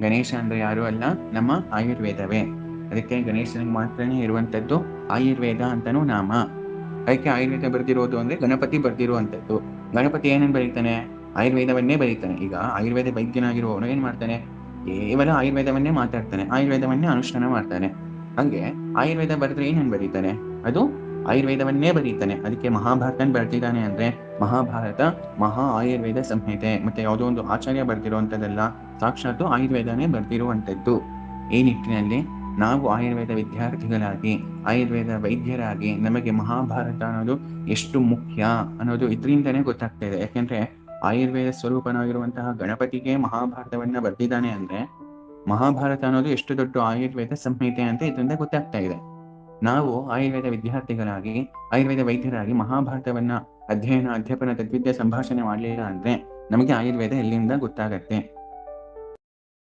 ಗಣೇಶ ಅಂದ್ರೆ ಯಾರು ಅಲ್ಲ, ನಮ್ಮ ಆಯುರ್ವೇದವೇ. ಅದಕ್ಕೆ ಗಣೇಶನಿಗೆ ಮಾತ್ರನೇ ಇರುವಂತದ್ದು ಆಯುರ್ವೇದ ಅಂತಾನೂ ನಾಮ. ಅದಕ್ಕೆ ಆಯುರ್ವೇದ ಬರೆದಿರೋದು ಅಂದ್ರೆ ಗಣಪತಿ ಬರ್ದಿರುವಂತದ್ದು. ಗಣಪತಿ ಏನೇನ್ ಬರೀತಾನೆ? ಆಯುರ್ವೇದವನ್ನೇ ಬರೀತಾನೆ. ಈಗ ಆಯುರ್ವೇದ ವೈದ್ಯನಾಗಿರುವವನು ಏನ್ ಮಾಡ್ತಾನೆ? ಕೇವಲ ಆಯುರ್ವೇದವನ್ನೇ ಮಾತಾಡ್ತಾನೆ. ಆಯುರ್ವೇದವನ್ನೇ ಅನುಷ್ಠಾನ ಮಾಡ್ತಾನೆ. ಹಂಗೆ ಆಯುರ್ವೇದ ಬರೆದ್ರೆ ಏನೇನ್ ಬರೀತಾನೆ? ಅದು ಆಯುರ್ವೇದವನ್ನೇ ಬರೀತಾನೆ. ಅದಕ್ಕೆ ಮಹಾಭಾರತನ್ ಬರ್ತಿದ್ದಾನೆ ಅಂದ್ರೆ ಮಹಾಭಾರತ, ಮಹಾ ಆಯುರ್ವೇದ ಸಂಹಿತೆ ಮತ್ತೆ ಯಾವುದೋ ಒಂದು ಆಚಾರ್ಯ ಬರ್ದಿರುವಂತದ್ದಲ್ಲ ಸಾಕ್ಷಾತ್ತು ಆಯುರ್ವೇದನೇ ಬರ್ತಿರುವಂತದ್ದು ಈ ನಿಟ್ಟಿನಲ್ಲಿ ನಾವು ಆಯುರ್ವೇದ ವಿದ್ಯಾರ್ಥಿಗಳಾಗಿ, ಆಯುರ್ವೇದ ವೈದ್ಯರಾಗಿ ನಮಗೆ ಮಹಾಭಾರತ ಅನ್ನೋದು ಎಷ್ಟು ಮುಖ್ಯ ಅನ್ನೋದು ಇದರಿಂದನೇ ಗೊತ್ತಾಗ್ತಾ ಇದೆ ಯಾಕೆಂದ್ರೆ ಆಯುರ್ವೇದ ಸ್ವರೂಪನಾಗಿರುವಂತಹ ಗಣಪತಿಗೆ ಮಹಾಭಾರತವನ್ನ ಬರ್ತಿದ್ದಾನೆ ಅಂದ್ರೆ ಮಹಾಭಾರತ ಅನ್ನೋದು ಎಷ್ಟು ದೊಡ್ಡ ಆಯುರ್ವೇದ ಸಂಹಿತೆ ಅಂತ ಇದರಿಂದ ಗೊತ್ತಾಗ್ತಾ ಇದೆ. ನಾವು ಆಯುರ್ವೇದ ವಿದ್ಯಾರ್ಥಿಗಳಾಗಿ, ಆಯುರ್ವೇದ ವೈದ್ಯರಾಗಿ ಮಹಾಭಾರತವನ್ನ ಅಧ್ಯಯನ ಅಧ್ಯಾಪನ ತದ್ವಿದ್ಯೆ ಸಂಭಾಷಣೆ ಮಾಡಲಿಲ್ಲ ಅಂದ್ರೆ ನಮಗೆ ಆಯುರ್ವೇದ ಎಲ್ಲಿಂದ ಗೊತ್ತಾಗತ್ತೆ?